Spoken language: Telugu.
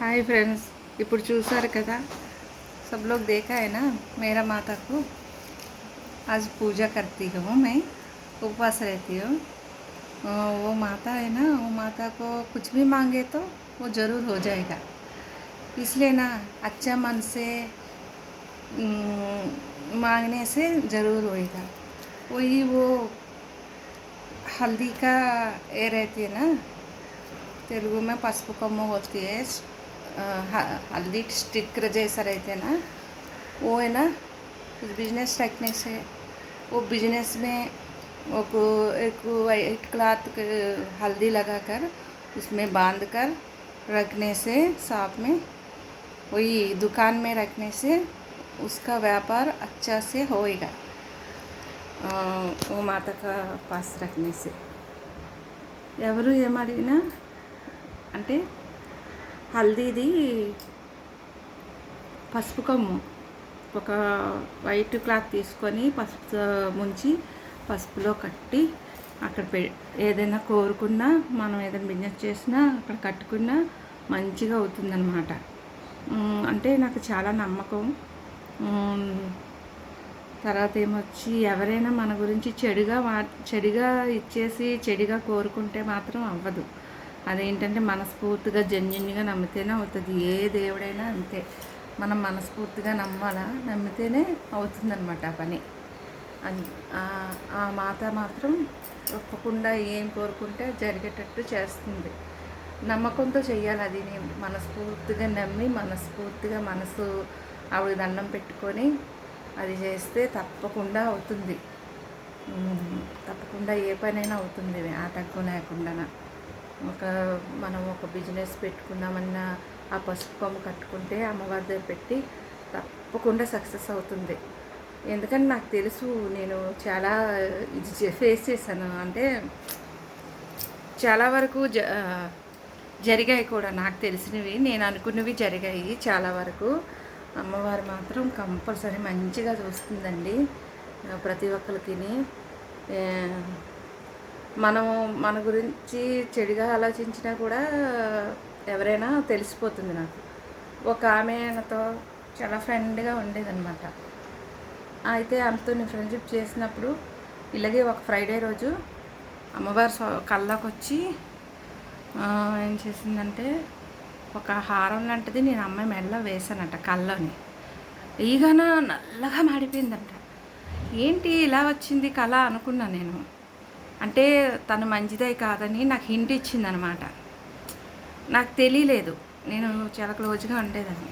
హాయ్ ఫ్రెండ్స్ ఇప్పుడు చూసారు కదా सब लोग देखा है ना मेरा माता को आज पूजा करती हूँ मैं उपवास रहती हूँ अ, वो माता है ना वो माता को कुछ भी मांगे तो वो ज़रूर हो जाएगा इसलिए ना अच्छा मन से मांगने से ज़रूर होएगा। वही वो हल्दी का ये रहती है ना, तेलुगु में पसुप कम्म होती है हल्दी स्टिकर जैसा रहते हैं ना, वो है ना बिज़नेस रखने से, वो बिज़नेस में एक एक वाइट क्लाथ हल्दी लगाकर उसमें बाँध कर रखने से साफ़ में वही दुकान में रखने से उसका व्यापार अच्छा से होएगा अ, वो माता का पास रखने से ఎవరు ఏమడిగినా అంటే హల్దీది పసుపు కొమ్ము ఒక వైట్ క్లాత్ తీసుకొని పసుపు ముంచి పసుపులో కట్టి అక్కడ పె ఏదైనా కోరుకున్నా మనం ఏదైనా బిజినెస్ చేసినా అక్కడ కట్టుకున్నా మంచిగా అవుతుందన్నమాట ఉమ్, అంటే నాకు చాలా నమ్మకం. తర్వాత ఏమొచ్చి ఎవరైనా మన గురించి చెడుగా మా చెడుగా ఇచ్చేసి చెడుగా కోరుకుంటే మాత్రం అవ్వదు. అదేంటంటే మనస్ఫూర్తిగా జెన్యున్గా నమ్మితేనే అవుతుంది. ఏ దేవుడైనా అంతే. మనం మనస్ఫూర్తిగా నమ్మాలా? నమ్మితేనే అవుతుందన్నమాట ఆ పని. అన్- ఆ- ఆ మాత మాత్రం తప్పకుండా ఏం కోరుకుంటే జరిగేటట్టు చేస్తుంది. నమ్మకంతో చెయ్యాలి అది. నేను మనస్ఫూర్తిగా నమ్మి మనస్ఫూర్తిగా మనసు ఆవిడ దండం పెట్టుకొని అది చేస్తే తప్పకుండా అవుతుంది. తప్పకుండా ఏ పనైనా అవుతుంది ఆటంకం లేకుండా. ఒక మనం ఒక బిజినెస్ పెట్టుకున్నామన్నా ఆ పసుపు కొమ్మ కట్టుకుంటే అమ్మవారి దగ్గర పెట్టి తప్పకుండా సక్సెస్ అవుతుంది. ఎందుకంటే నాకు తెలుసు నేను చాలా ఇది చే- ఫేస్ చేశాను. అంటే చాలా వరకు జ జరిగాయి కూడా నాకు తెలిసినవి. నేను అనుకున్నవి జరిగాయి చాలా వరకు. అమ్మవారు మాత్రం కంపల్సరీ మంచిగా చూస్తుందండి. ప్రతి ఒక్కరికి మనం మన గురించి చెడుగా ఆలోచించినా కూడా ఎవరైనా తెలిసిపోతుంది నాకు. ఒక ఆమె ఆయనతో చాలా ఫ్రెండ్గా ఉండేదన్నమాట. అయితే ఆమెతో నేను ఫ్రెండ్షిప్ చేసినప్పుడు ఇలాగే ఒక ఫ్రైడే రోజు అమ్మవారు సో ఏం చేసిందంటే ఒక హారం లాంటిది నేను అమ్మాయి మెడలో వేసానంట కళ్ళని. ఈగన నల్లగా మాడిపోయిందంట. ఏంటి ఇలా వచ్చింది కళ అనుకున్నా నేను. అంటే తను మంచిదే కాదని నాకు హింట్ ఇచ్చిందనమాట. నాకు తెలియలేదు. నేను చాలా క్లోజ్గా ఉండేదాన్ని.